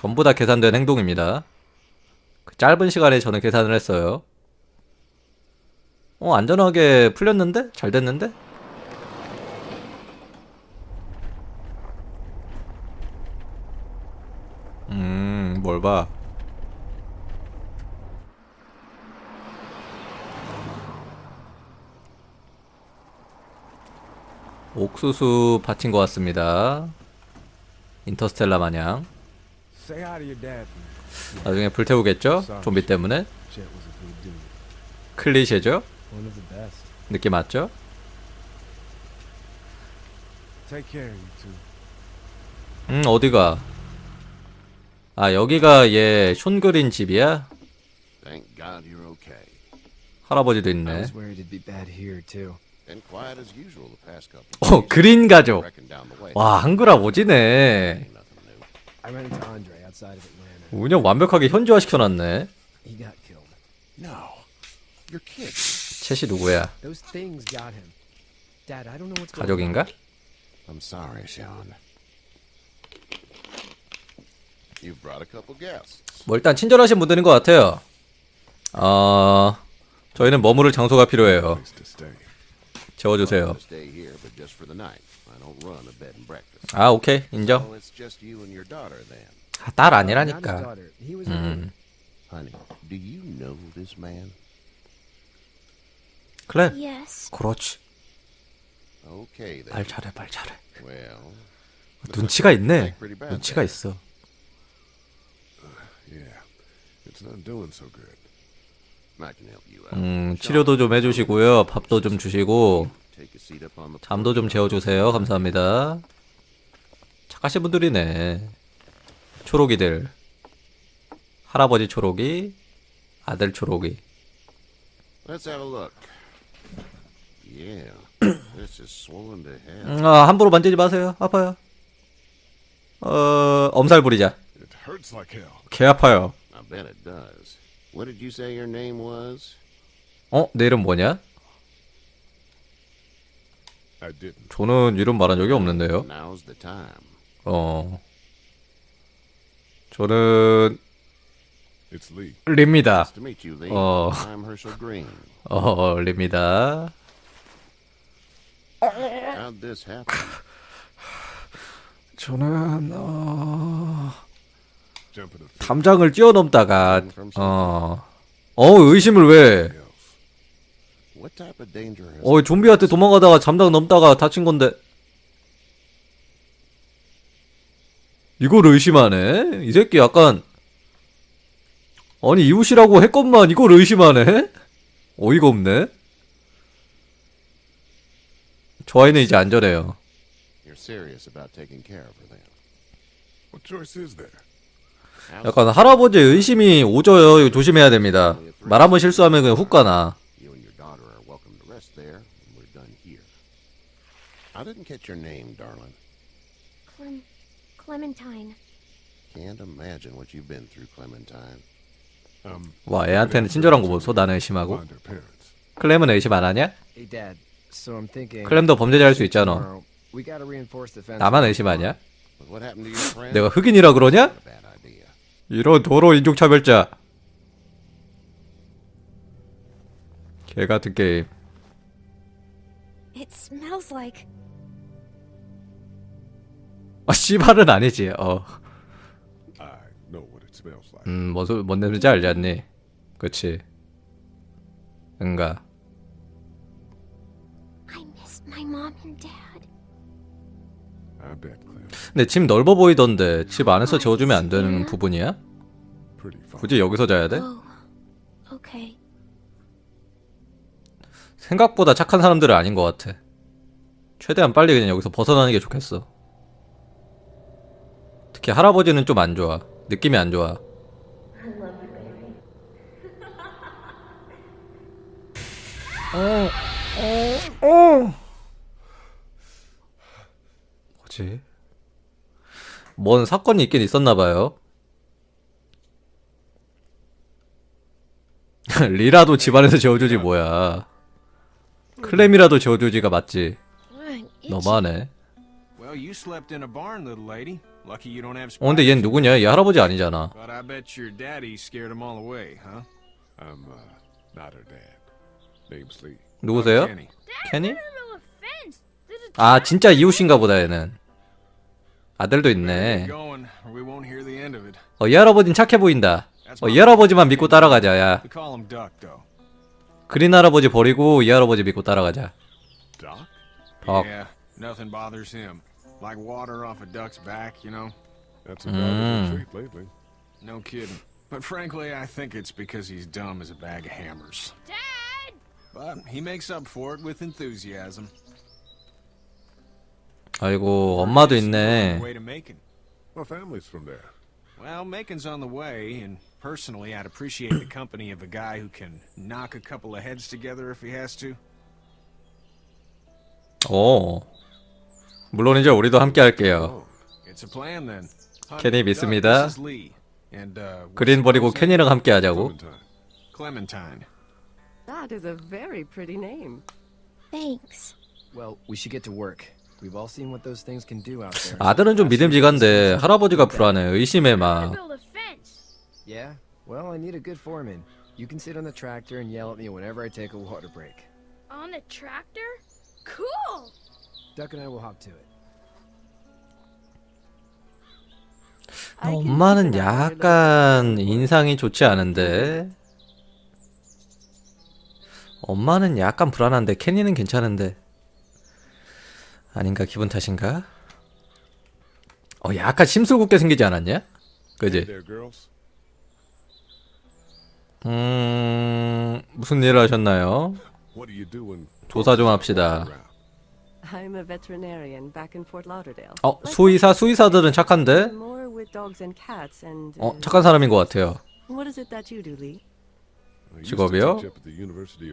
전부 다 계산된 행동입니다. 그 짧은 시간에 저는 계산을 했어요. 어, 안전하게 풀렸는데? 잘 됐는데? 음, 뭘 봐. 옥수수 밭인 것 같습니다. 인터스텔라 마냥. 나중에 불태우겠죠? 좀비 때문에. Chet was a good dude. 클리셰죠? One of the best. 느낌 맞죠? Take care, you two. 음, 어디가? 아, 여기가 얘 숀그린 집이야? Thank God you're okay. 할아버지도 I 있네. was worried it'd be bad here too. Been quiet as usual the past couple. 어, 그린 가족. 와, 한글화 오지네. Outside of Atlanta. 운영 완벽하게 현지화 시켜놨네. He got killed. No, you're kidding. 챗이 누구야? Those things got him. Dad, I don't know what's going 가족인가? I'm sorry, Sean. You've brought a couple guests. 뭐 일단 친절하신 분들인 것 같아요. 어, 저희는 머무를 장소가 필요해요. Place to stay. 재워주세요. To stay here, but just for the night. I don't run a bed and breakfast. 아, 오케이. 인정. So it's just you and your daughter then. 아, 딸 아니라니까. 음. Honey, do you know this man? 그래. Yes. 그렇지. Okay then. 말 잘해, 말 잘해. Well, 눈치가 있네. 눈치가. 있어. Yeah. It's not doing so good. I can help you out. 음, 치료도 좀 해주시고요. 밥도 좀 주시고, Take a seat up on the 잠도 좀 재워주세요. 감사합니다. 착하신 분들이네. 초록이들. 할아버지 초록이, 아들 초록이. Let's have a look. Yeah, this is swollen to hell. 음, 아, 함부로 만지지 마세요. 아파요. 어, 엄살 부리자. It hurts like hell. 개 아파요. I bet it does. What did you say your name was? 어, 내 이름 뭐냐? I didn't. 저는 이름 말한 적이 없는데요. Now's the time. 어. 저는. Oh. Green. 어, this happen? 저는 어, 담장을 뛰어넘다가 어, 어 의심을 왜? 어 좀비한테 도망가다가 담장 넘다가 다친 건데 이걸 의심하네? 이 새끼 약간 아니 이웃이라고 했건만 이걸 의심하네? 어이가 없네. 저 아이는 이제 안전해요. 약간 할아버지의 의심이 오져요. 이거 조심해야 됩니다. 말 한번 실수하면 그냥 훅 가나. Clementine. Can't imagine what you've been through, Clementine. Um, 와 애한테는 친절한 거 보소. 나는 의심하고. find her parents. 클램은 의심 안 하냐? Hey, Dad. So I'm thinking. 클램도 범죄자일 수 있잖아. tomorrow, We gotta reinforce the fence. 나만 의심하냐? But what happened to your friend? 내가 흑인이라 그러냐? Bad idea. 이런 도로 인종차별자. 개 같은 게임. It smells like. 아 씨발은 아니지. 어. I know what it smells like. 음, 뭐, 소- 뭔 냄새인지 알지 않니? 그치. 응가. I miss my mom and dad. I bet, Clem. 근데 집 넓어 보이던데 집 안에서 재워주면 안 되는 부분이야? Pretty. 굳이 여기서 자야 돼? Oh. Okay. 생각보다 착한 사람들은 아닌 것 같아. 최대한 빨리 그냥 여기서 벗어나는 게 좋겠어. 특히 할아버지는 좀 안 좋아. 느낌이 안 좋아. 뭐지? 뭔 사건이 있긴 있었나 봐요. 리라도 집안에서 재워주지 뭐야. 클램이라도 재워주지가 맞지. 너무하네. Well, Well, you slept in a barn, little lady. Lucky you don't have 어 근데 얜 누구냐? 얘 할아버지 아니잖아. But I bet your daddy scared them all away, huh? I'm uh, not her dad. Name's Lee. 누구세요? Kenny. 케니? 아 진짜 이웃인가 보다 얘는. 아들도 있네. 어, 이 할아버진 착해 보인다. 어, 이 할아버지만 믿고 따라가자, 야. 그린 할아버지 버리고 이 할아버지 믿고 따라가자. Doc? Doc. Yeah, nothing bothers him. Like water off a duck's back, you know? That's a valuable Mm. treat lately. No kidding. But frankly, I think it's because he's dumb as a bag of hammers. Dad! But he makes up for it with enthusiasm. 아이고, 엄마도 He's on 있네. the way to Macon. My family's from there. Well, Macon's on the way, and personally, I'd appreciate the company of a guy who can knock a couple of heads together if he has to. 오. 물론이죠. 우리도 함께 할게요. Oh, It's a plan then. Hunt, 케니 믿습니다. uh, 그린 버리고? 케니랑 함께 하자고. That is a very pretty name. Thanks. Well, we should get to work. We've all seen what those things can do out there. 아들은 좀 믿음직한데 할아버지가 불안해. 의심해 막. Yeah? Well, I need a good foreman. You can sit on the tractor and yell at me whenever I take a water break. On the tractor? Cool! Duck and I will hop to it. I can 엄마는 약간 little 인상이 좋지 않은데. 엄마는 약간 불안한데 케니는 괜찮은데. 아닌가 기분 탓인가? 어 약간 심술궂게 생기지 않았냐? 그지? 음 무슨 일을 하셨나요? 조사 좀 합시다. I'm a veterinarian back in Fort Lauderdale. 어 수의사 수의사들은 착한데? More with dogs and cats and. 어 uh, 착한 사람인 것 같아요. What is it that you do, Lee? 직업이요?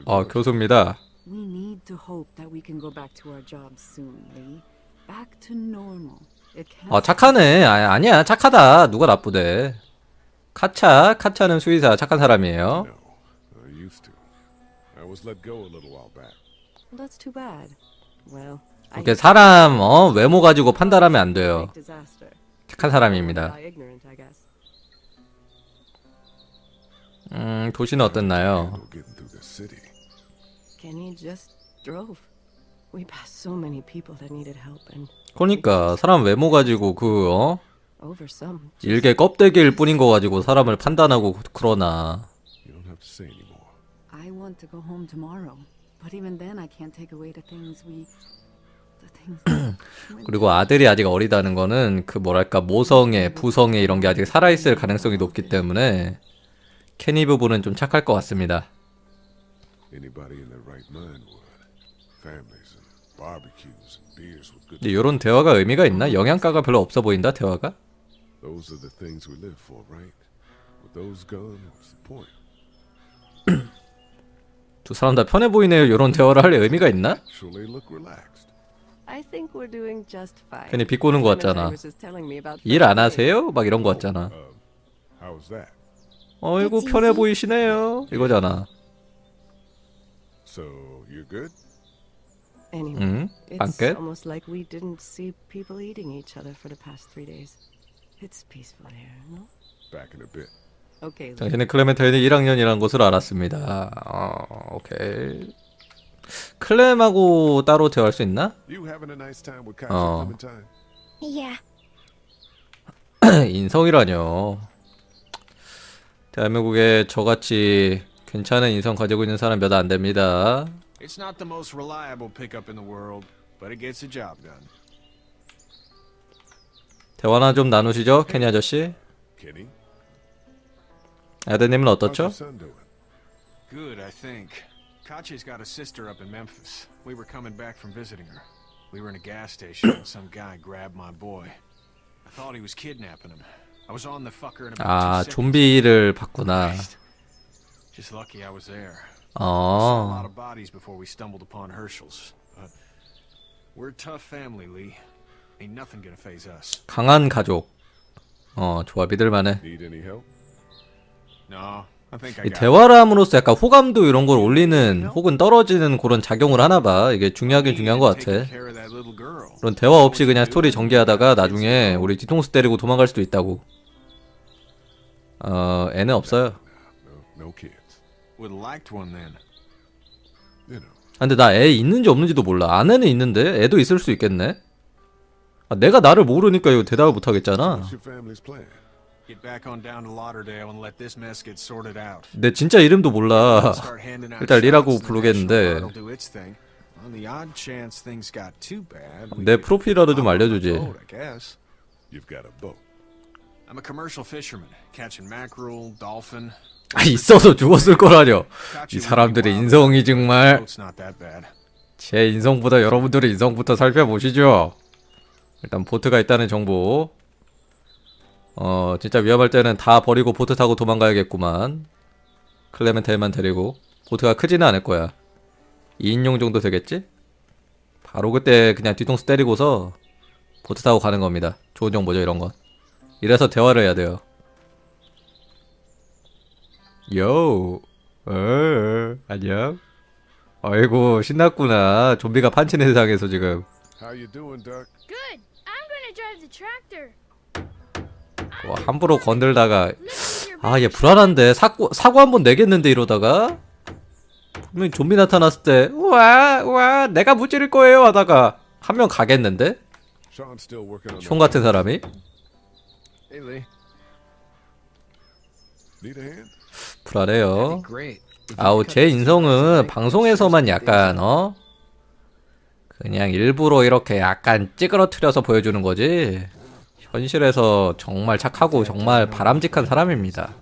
어. 교수입니다. We need to hope that we can go back to our jobs soon, Lee. Back to normal. It can't 어 착하네. 아, 아니야 착하다. 누가 나쁘대? 카차 카차는 수의사 착한 사람이에요. No, I used to. I was let go a little while back. That's too bad. Well, I 이렇게 사람 어 외모 가지고 판단하면 안 돼요. 착한 사람입니다. 음 도시는 어땠나요? Handle getting through the city. Kenny just drove. We passed so many people that needed help, and 그러니까 사람 외모 가지고 그 어? over some. 일개 껍데기일 뿐인 거 가지고 사람을 판단하고 그러나 But even then, I can't take away the things we. the things. that went 그리고 아들이 아직 어리다는 거는 그 뭐랄까 모성애 부성애 이런 게 아직 살아있을 가능성이 높기 때문에 케니 부부는 좀 착할 것 같습니다. Anybody in their right mind would. Families and barbecues and beers with good. 근데 이런 대화가 의미가 있나? 영양가가 별로 없어 보인다 대화가? Those are the things we live for, right? With those gone, what's the point? 두 사람 다 편해 보이네요. 이런 대화를 할 의미가 있나? 괜히 비꼬는 거 Clementine 같잖아. 일 안. 하세요? 막 이런 거 같잖아. Um? 어이구 편해 보이시네요. 이거잖아. So you're good? Anyway, 응? it's 빵끝? almost like we didn't see people eating each other for the past three days. It's peaceful here, no? Back in a bit. Okay, Lee. 당신은 클레멘타인이 1학년이라는 것을 알았습니다. 어, 오케이. 클렘하고 따로 대화할 수 있나? You having a nice time with Kaiser Oh. Clementine? Yeah. 인성이라뇨. 대한민국에 저같이 괜찮은 인성 가지고 있는 사람 몇 안 됩니다. It's not the most reliable pickup in the world, but it gets the job done. 대화나 좀 나누시죠, 케니 아저씨. Kenny? 아드님은 어떻죠? Good, I think. Kachi's got a sister up in Memphis. We were coming back from visiting her. We were in a gas station and some guy grabbed my boy. I thought he was kidnapping him. I was on the fucker in about 아. 좀비를 봤구나. Just lucky I was there. Saw a lot 어, of bodies before we stumbled upon Herschel's. But we're a tough family, Lee. Ain't nothing gonna phase us. 강한 가족. 어, 좋아, 믿을만해. Need any help? 이 대화를 함으로써 약간 호감도 이런 걸 올리는 혹은 떨어지는 그런 작용을 하나 봐. 이게 중요하긴 중요한 것 같아. 그런 대화 없이 그냥 스토리 전개하다가 나중에 우리 뒤통수 때리고 도망갈 수도 있다고. 어, 애는 없어요. 아, 근데 나 애 있는지 없는지도 몰라. 아내는 있는데 애도 있을 수 있겠네. 아, 내가 나를 모르니까 이거 대답을 못 하겠잖아. What's your family's plan? Get back on down to Lauderdale and let this mess get sorted out. 내 진짜 이름도 몰라. 일단 리라고 부르겠는데. 내 프로필이라도 좀 알려주지. 아, 있어서 죽었을 거라뇨. 이 사람들의 인성이 정말. 제 인성보다 여러분들의 인성부터 살펴보시죠. 일단 보트가 있다는 정보. 어, 진짜 위험할 때는 다 버리고 보트 타고 도망가야겠구만. 클레멘테일만 데리고. 보트가 크지는 않을 거야. 2인용 정도 되겠지? 바로 그때 그냥 뒤통수 때리고서 보트 타고 가는 겁니다. 좋은 정보죠, 이런 건. 이래서 대화를 해야 돼요. 요, 어, 안녕. 아이고 신났구나 좀비가 판치는 세상에서 지금 How you doing, Duck? Good. I'm gonna drive the tractor. 와, 함부로 건들다가 아 얘 불안한데. 사고 사고 한번 내겠는데 이러다가? 분명히 좀비 나타났을 때 우와 우와 내가 무찌를 거예요 하다가 한 명 가겠는데? 총 같은 사람이? 불안해요. 아우 제 인성은 방송에서만 약간 어? 그냥 일부러 이렇게 약간 찌그러뜨려서 보여주는 거지 현실에서 정말 착하고 정말 바람직한 사람입니다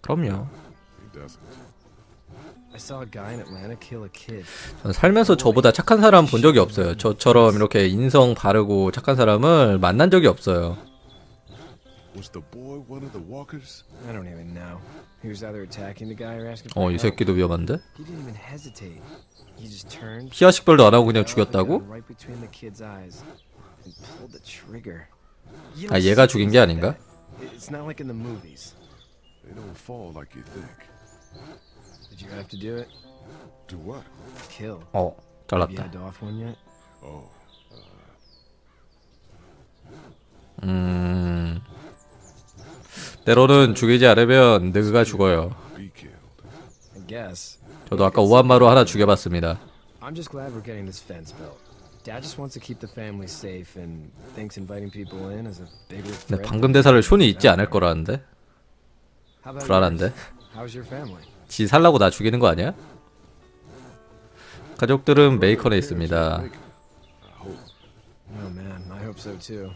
그럼요 He doesn't. I saw a guy in Atlanta kill a kid. 전 살면서 저보다 착한 사람 본 적이 없어요 저처럼 이렇게 인성 바르고 착한 사람을 만난 적이 없어요 Was the boy one of the walkers? I don't even know. He was either attacking the guy or asking 어 for 이 help. 새끼도 위험한데 He didn't even hesitate. He just turned. 피하 식별도 안 하고 그냥 죽였다고? 아 얘가 죽인 게 아닌가? that. It's not like in the movies. They don't fall like you think. Did you have to do it? Do what? Kill. 어 Have you 잘났다 had to off one yet? Oh, 음 때로는 죽이지 않으면 느그가 죽어요 be killed. I guess. 저도 아까 오한마로 하나 죽여봤습니다 I'm just glad we're getting this fence built. Dad just wants to keep the family safe and thinks inviting people in is a bigger 근데 threat. 방금 대사를 쇼니 잊지 않을 거라는데 How about 불안한데 yours? How's your family? 지 살라고 나 죽이는 거 아니야? 가족들은 메이컨에 있습니다. Oh man, I hope so too.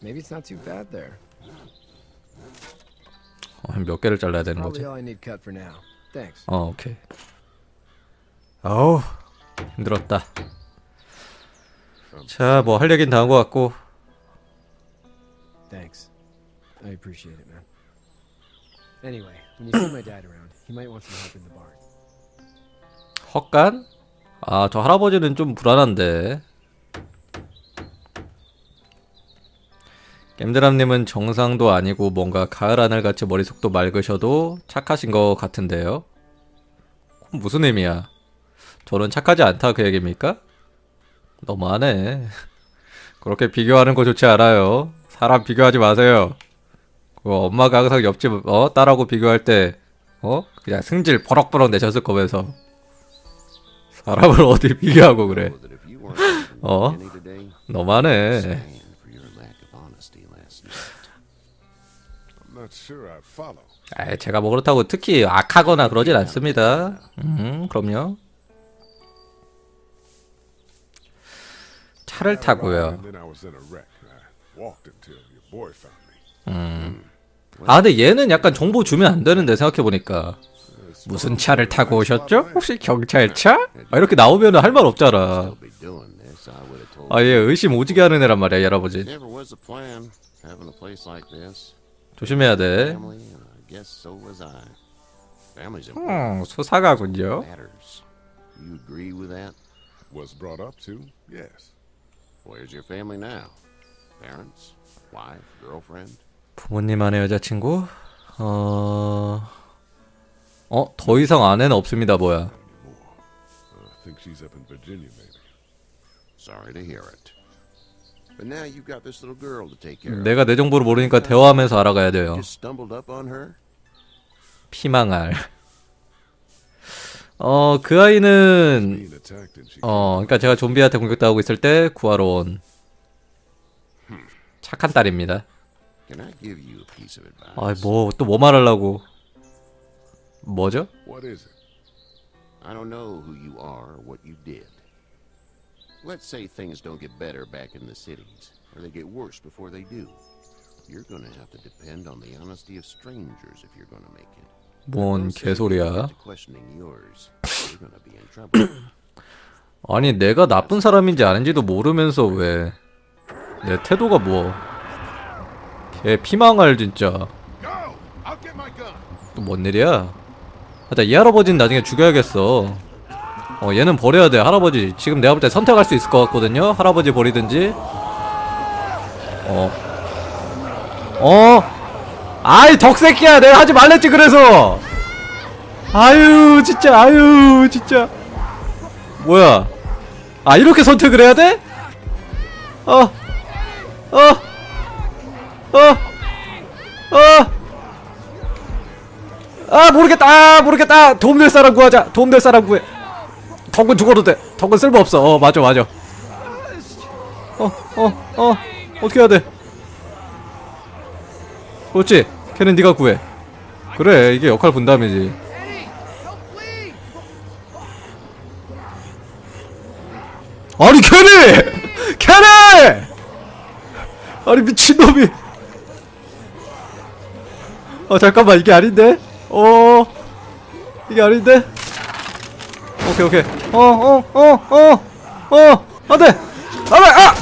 Maybe it's not too bad there. 어, 몇 개를 잘라야 되는 거지? Probably all I need cut for now. Thanks. 어 오케이 아우 힘들었다 자 뭐 할 얘긴 다 한 것 같고 Thanks. I appreciate it, man. Anyway, when you see my dad around, he might want some help in the barn. 헛간? 아 저 할아버지는 좀 불안한데 겜드람님은 정상도 아니고 뭔가 가을 하늘같이 머릿속도 맑으셔도 착하신 것 같은데요 무슨 의미야 저는 착하지 않다 그 얘기입니까? 너무하네. 그렇게 비교하는 거 좋지 않아요. 사람 비교하지 마세요. 그 엄마가 항상 옆집 어? 딸하고 비교할 때 어? 그냥 승질 버럭버럭 내셨을 거면서. 사람을 어디 비교하고 그래? 어? 너무하네. 아 제가 뭐 그렇다고 특히 악하거나 그러진 않습니다. 음 그럼요 차를 타고요 me. 아 근데 얘는 약간 정보 주면 안 되는데 생각해 보니까 무슨 차를 타고 오셨죠? 혹시 경찰차? 아, 이렇게 나오면 할 말 없잖아 Still be doing this, I would have told 아얘 의심 오지게 하는 애란 말이야 이 할아버지. 조심해야 돼. 음, 수사가군요 Matters. You agree with that? Was brought up to? Yes. Where's your family now? Parents? Wife? Girlfriend? 부모님 안에 여자친구? 어... 어? 더 이상 아내는 없습니다 뭐야 anymore. Uh, I think she's up in Virginia, maybe. Sorry to hear it. But now you've got this little girl to take care of. 내가 내 정보를 모르니까 대화하면서 알아가야 돼요 Just stumbled up on her? 피망알 어 그 아이는 어 그러니까 제가 좀비한테 공격당하고 있을 때 구하러 온 착한 딸입니다 Can I give you a piece of advice? 아뭐 또 뭐 말하려고 뭐죠? I don't know who you are or what you did. Let's say things don't get better back in the cities, or they get worse before they do. You're gonna have to depend on the honesty of strangers if you're gonna make it. 뭔 개소리야. 아니 내가 나쁜 사람인지 아닌지도 모르면서 왜? 내 태도가 뭐? 개 피망알 진짜. 또 뭔 일이야? 하여튼 이 할아버지는 나중에 죽여야겠어. 어 얘는 버려야 돼 할아버지. 지금 내가 볼 때 선택할 수 있을 것 같거든요? 할아버지 버리든지? 어. 어? 아이 덕새끼야 내가 하지 말랬지 그래서. 아유 진짜 아유 진짜. 뭐야? 아 이렇게 선택을 해야 돼? 어 어, 어, 어, 아 모르겠다 아 모르겠다. 도움 될 사람 구하자 도움 될 사람 구해. 덕은 죽어도 돼. 덕은 쓸모없어. 어 맞아 맞아. 어어어. 어떻게 해야 돼 그렇지? 걔는 네가 구해. 그래 이게 역할 분담이지. 아니 걔네 걔네 아니 미친놈이. 어 잠깐만 이게 아닌데? 어 이게 아닌데? 오케이 오케이. 어어어 어어 안돼! 안돼! 아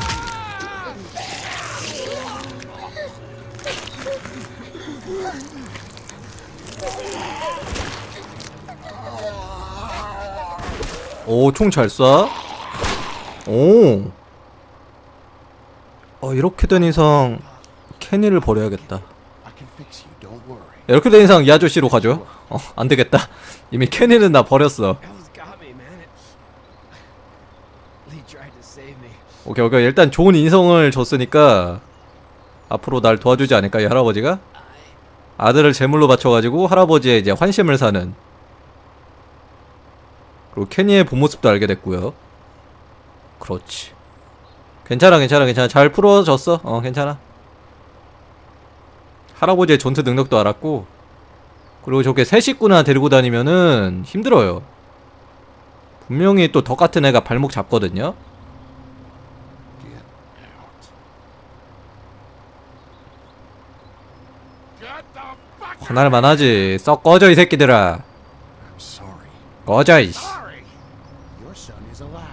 오, 총 잘 쏴? 오. 어, 이렇게 된 이상, 케니를 버려야겠다. 이렇게 된 이상 이 아저씨로 가죠. 어, 안 되겠다. 이미 케니는 나 버렸어. 오케이, 오케이. 일단 좋은 인성을 줬으니까 앞으로 날 도와주지 않을까, 이 할아버지가? 아들을 제물로 바쳐가지고 할아버지의 이제 환심을 사는. 그리고 케니의 본 모습도 알게 됐고요. 그렇지. 괜찮아, 괜찮아, 괜찮아. 잘 풀어졌어. 어, 괜찮아. 할아버지의 전투 능력도 알았고, 그리고 저렇게 새 식구나 데리고 다니면은 힘들어요. 분명히 또 덕 같은 애가 발목 잡거든요. Get out. Get the fuck 화날만 하지. 썩 꺼져 이 새끼들아. 꺼져 이씨. Sorry! Your son is alive.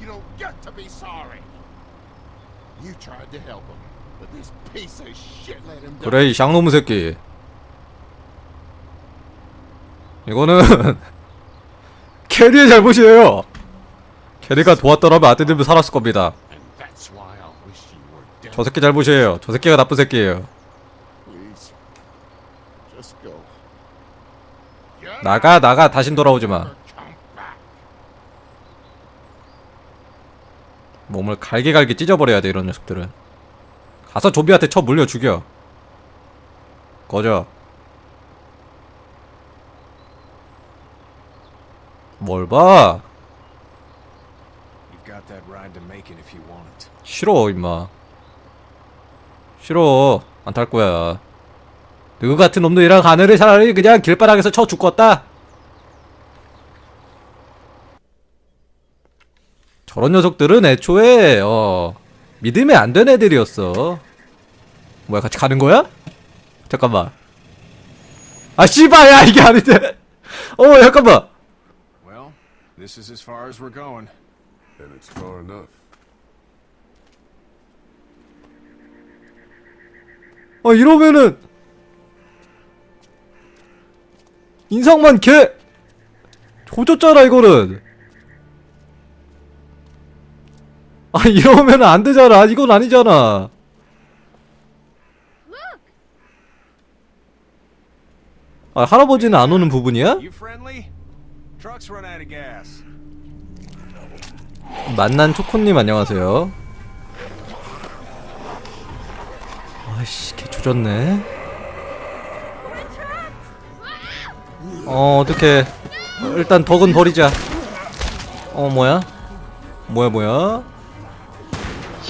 You don't get to be sorry. You tried to help him, but this piece of shit let him die. 그래 이 쌍놈의 새끼. 이거는 캐리의 잘못이에요. 캐리가 도왔더라면 아들들도 살았을 겁니다. 저 새끼 잘못이에요. 저 새끼가 나쁜 새끼예요. Please, just go. Get 나가 나가 다신 돌아오지 마. 몸을 갈기갈기 찢어버려야 돼 이런 녀석들은. 가서 좀비한테 쳐 물려 죽여. 꺼져. 뭘 봐? 싫어 임마 싫어 안 탈 거야 너 같은 놈들이랑 가늘을 차라리 그냥 길바닥에서 쳐 죽겠다 저런 녀석들은 애초에 어 믿으면 안 되는 애들이었어 뭐야 같이 가는 거야? 잠깐만 아 씨발 야 이게 아닌데 어 잠깐만 Well, this is as far as we're going. And it's far enough. 아 이러면은 인상만 개 조졌잖아 이거는 아 이러면 안 되잖아 이건 아니잖아 아 할아버지는 안 오는 부분이야? 만난 초코님 안녕하세요. 아이씨 개 조졌네. 어 어떻게 일단 덕은 버리자. 어 뭐야? 뭐야 뭐야?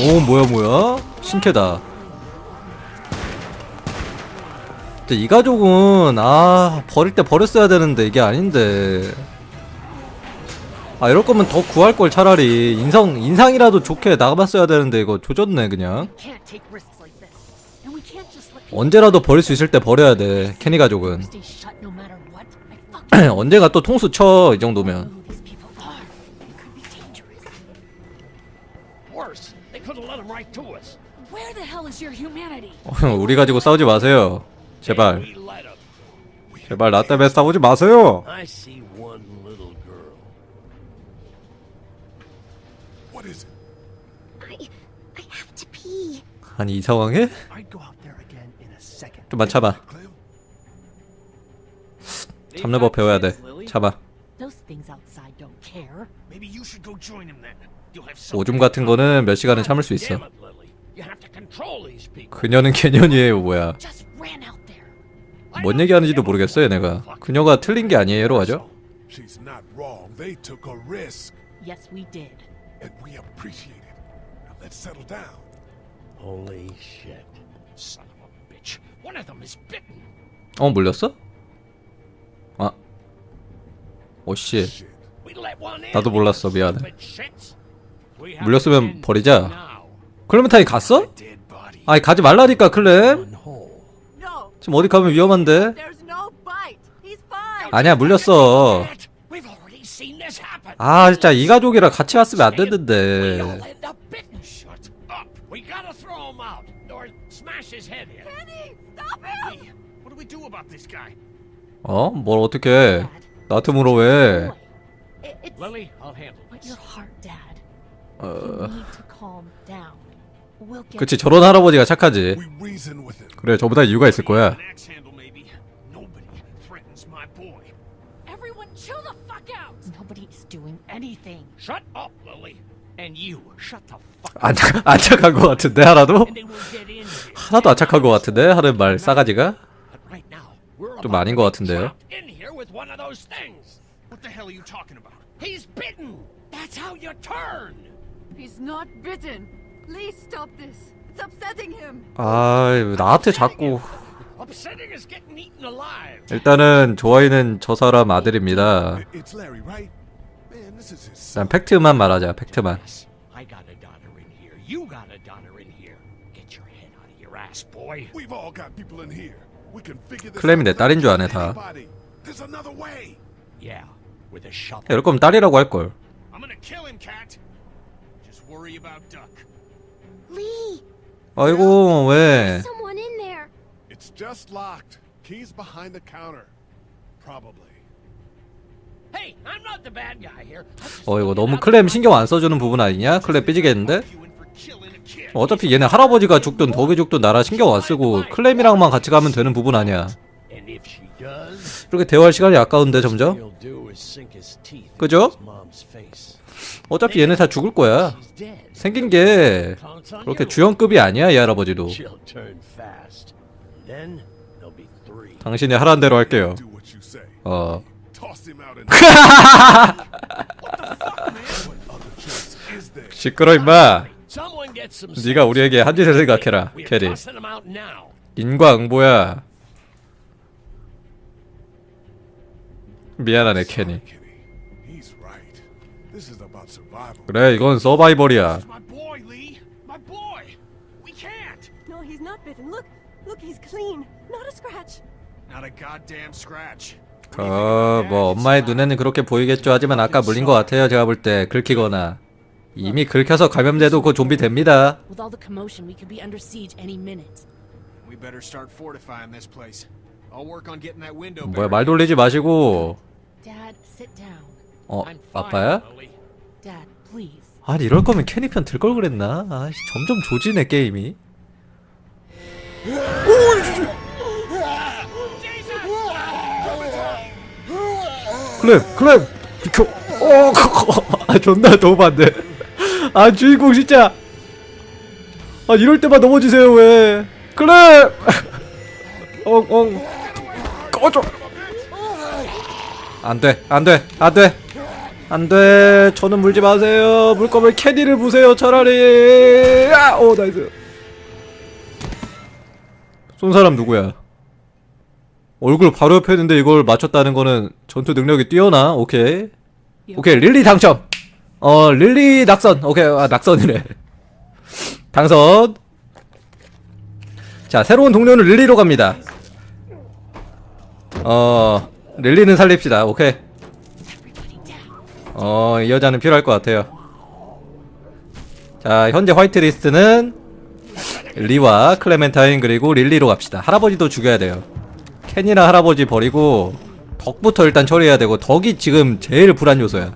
오 뭐야 뭐야? 신캐다. 근데 이 가족은 아 버릴 때 버렸어야 되는데 이게 아닌데. 아 이럴 거면 더 구할 걸 차라리 인성 인상이라도 좋게 나가봤어야 되는데 이거 조졌네 그냥 언제라도 버릴 수 있을 때 버려야 돼 케니 가족은 언제가 또 통수 쳐 이 정도면? 우리 가지고 싸우지 마세요 제발. 제발 나 때문에 싸우지 마세요. 아니 이 상황에? 좀만 참아 참는 법 배워야 돼 some 오줌 같은 거는 몇 시간은 참을 수 있어. 그녀는 개년이에요 뭐야. 뭔 얘기하는지도 모르겠어 얘네가 그녀가 틀린 게 아니에요로 하죠. 어 물렸어? 오씨. 나도 몰랐어 미안해 물렸으면 버리자 now. 클레멘타인 갔어? 아니 가지 말라니까 클렘 지금 어디 가면 위험한데. 아니야 물렸어. 아 진짜 이 가족이랑 같이 왔으면 안 됐는데? 어? 뭘 어떻게 나한테 물어 왜 It, it's Lily, I'll handle but this. your heart, Dad. 어... You need to calm down. We'll get 그치 저런 할아버지가 착하지 We reason with him. 그래 저보다 이유가 있을 거야 An axe handle, maybe. Nobody threatens my boy. everyone chill the fuck out. Nobody's doing anything. Shut up, Lily. And you, shut the fuck up. 안, 착- 안 착한 거 같은데 하나도? And they will get in here. 하나도 안 착한 거 같은데 하는 말 싸가지가? But right now, we're 좀 about 아닌 to 것 be 같은데요? trapped in here with one of those things. What the hell are you talking about? He's bitten. That's how you turn. He's not bitten. Please stop this. It's upsetting him. 아 나한테 자꾸 Upsetting is getting eaten alive. 일단은 조아이는 저 사람 아들입니다 It's Larry, right? Man, this is his 일단 son. 팩트만 말하자 팩트만 I got a daughter in here. You got a daughter in here. Get your head out of your ass, boy. We've all got people in here. We can figure this 클램이 out 내 without 딸인 줄 아네, 다. anybody. There's another way. Yeah, with a shovel. 이럴 거면 딸이라고 할 걸 I'm gonna kill him, cat. Just worry about Duck. Lee, 아이고 왜 someone in there. It's just locked. Keys behind the counter. Probably. Hey, I'm not the bad guy here. I'm just 어 이거 looking 너무 out 클램 for 신경 안 써주는 부분 아니냐? 클램 삐지겠는데? You in for killing a kid. 어차피 얘네 할아버지가 죽든 덕이 죽든 나라 신경 안 쓰고 클램이랑만 같이 가면 되는 부분 아니야 And if she does, 이렇게 대화할 시간이 아까운데 점점? 그죠? 어차피 얘네 다 죽을 거야. 생긴 게 그렇게. 주연급이 아니야 이 할아버지도. 당신이 하라는 대로 할게요. 어? 시끄러 임마 네가 우리에게 한 짓을 생각해라 캐리. 인과응보야 미안하네 survival. 그래 이건 서바이벌이야. 어뭐 엄마의 눈에는 그렇게 보이겠죠 하지만 아까 물린 것 같아요 제가 볼 때 긁히거나 이미 긁혀서 감염돼도 그 좀비 됩니다 뭐야. 말 돌리지 마시고 Dad, sit down. 어 I'm fine, 아빠야? Lily. Dad, please. 아니 이럴 거면 캐니 편 들 걸 그랬나 아이씨 점점 조지네 게임이 클램 클램 비켜 어 아, 존나 도움안돼 아 주인공 진짜 아 이럴 때만 넘어지세요 왜 클램 엉엉 꺼져 안돼 안돼 안돼. 안돼. 저는 물지 마세요. 물 거면 캐디를 부세요 차라리. 아오 나이스. 쏜 사람 누구야? 얼굴 바로 옆에 있는데 이걸 맞췄다는 거는 전투 능력이 뛰어나? 오케이. 오케이 릴리 당첨. 어 릴리 낙선. 오케이 아 낙선이래. 당선. 자 새로운 동료는 릴리로 갑니다 어 릴리는 살립시다. 오케이. 어 이 여자는 필요할 것 같아요. 자 현재 화이트리스트는 리와 클레멘타인 그리고 릴리로 갑시다. 할아버지도 죽여야 돼요. 켄이랑 할아버지 버리고 덕부터 일단 처리해야 되고 덕이 지금 제일 불안 요소야.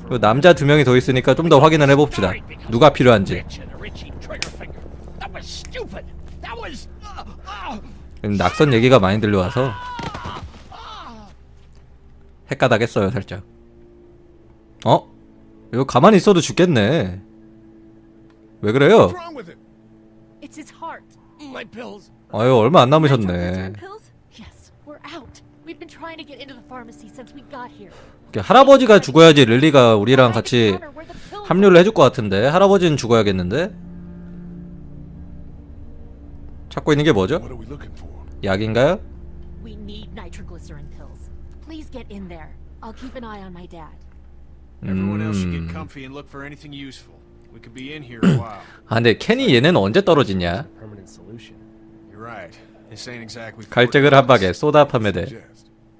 그리고 남자 두 명이 더 있으니까 좀 더 확인을 해봅시다. 누가 필요한지 Uh, uh. 낙선 얘기가 많이 들려와서 헷가닥했어요 살짝 어? 이거 가만히 있어도 죽겠네 왜 그래요? 아유 얼마 안 남으셨네 할아버지가 죽어야지 릴리가 우리랑 같이 합류를 해줄 것 같은데 할아버지는 죽어야겠는데? 찾고 있는 게 뭐죠? 약인가요? We need nitroglycerin pills. Please get in there. I'll keep an eye on my dad. Everyone else should get 음... comfy and look for anything useful. We could be in here a while. 아 근데 케니 얘네는 언제 떨어지냐? You're right. This ain't exactly. 갈증을 한 방에 쏘다 파매대.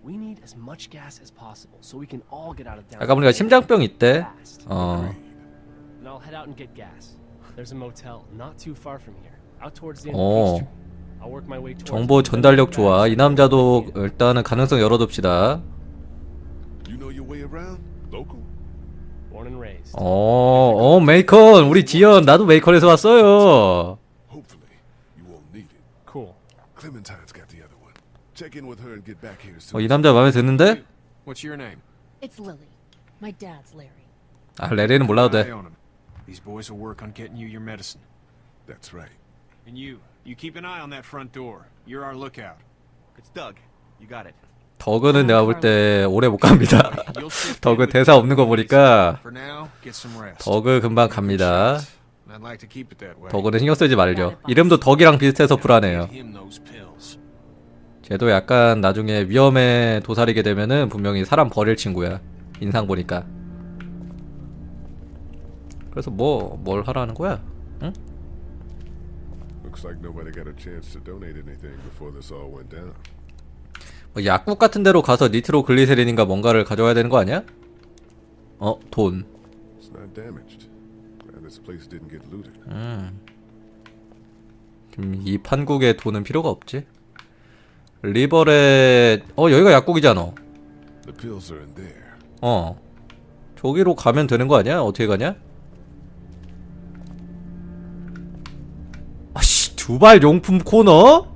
We need as much gas as possible so we can all get out of downtown. 아까 보니까 심장병 있대. 어 Then I'll head out and get gas. There's a motel not too far from here, out towards the end 어. of Peach Street. I'll work my way towards 정보 전달력 좋아 이. 남자도 일단은 가능성 열어둡시다 You know your way around? Local? Born and raised. 어, 어, 메이컨, 우리 지연, 나도 메이컨에서 왔어요. Hopefully, you won't need it. Cool. Clementine's got the other one. Check in with her and get back here as 어, soon 이 남자 마음에 드는데? What's your name? It's Lily. My dad's Larry. 아, 레리는 몰라도 돼. on 'em. These boys will work on getting you your medicine. That's right. And you, you keep an eye on that front door. You're our lookout. It's Doug. You got it. 더그는 내가 볼 때 오래 못 갑니다. You'll shift in 더그 with 대사. 없는 거 보니까 For now, get some rest. 더그 금방 갑니다. And I'd like to keep it that way. 더그는 신경 쓰지 말죠. 이름도 덕이랑 비슷해서 불안해요. Get him those pills. 쟤도 약간 나중에 위험에 도사리게 되면은 분명히 사람 버릴 친구야. 인상 보니까. 그래서 뭐, 뭘 하라는 거야? 응? Looks like nobody got a chance to donate anything before this all went down. 뭐 약국 같은 데로 가서 니트로 글리세린인가 뭔가를 가져와야 되는 거 아니야? 어, 돈. It's not damaged. Glad this place didn't get looted. 음. 그럼 이 판국에 돈은 필요가 없지. 리버렛 어 여기가 약국이잖아. The pills are in there. 어. 저기로 가면 되는 거 아니야? 어떻게 가냐? 두발 용품 코너?